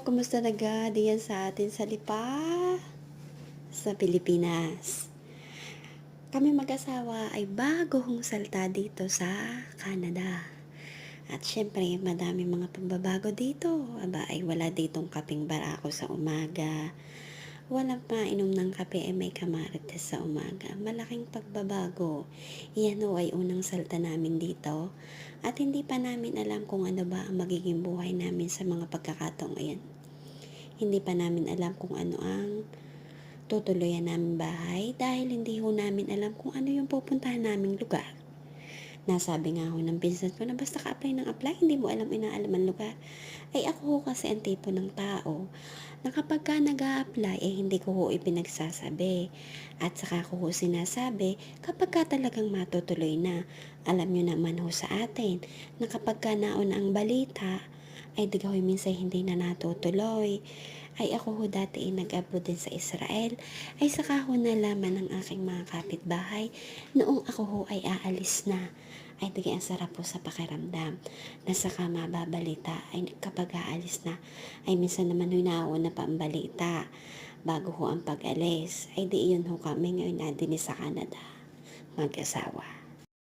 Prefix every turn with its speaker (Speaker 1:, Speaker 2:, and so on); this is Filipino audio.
Speaker 1: kumusta na ga diyan sa atin sa Lipa? Sa Pilipinas. Kami mag-asawa ay bagong salta dito sa Canada. At syempre, madami mga pagbabago dito. Aba, ay wala ditong kaping barako sa umaga. Walang painom ng kape ay may kamarites sa umaga. Malaking pagbabago. Iyan ho ay unang salta namin dito. At hindi pa namin alam kung ano ba ang magiging buhay namin sa mga pagkakataong ayan. Hindi pa namin alam kung ano ang tutuluyan namin bahay dahil hindi ho namin alam kung ano yung pupuntahan naming lugar. Nasabi nga ho ng business ko na basta ka-apply ng apply, hindi mo alam inaalam ang lugar. Ay ako kasi ang tipo ng tao na kapag ka nag apply eh hindi ko ho ipinagsasabi. At saka ko ho sinasabi kapag ka talagang matutuloy na. Alam nyo naman ho sa atin na kapag ka nauna ang balita, ay ko minsan hindi na natutuloy. Ay ako ho dati ay nag-abroad din sa Israel. Ay saka ho nalaman ng aking mga kapitbahay noong ako ho ay aalis na. Ay di ang sarap po sa pakiramdam. Na saka mababalita ay kapag aalis na ay minsan naman ho nauna pa ang balita bago ho ang pag-alis. Ay di iyon ho kami ngayon na din sa Canada. Mag-asawa.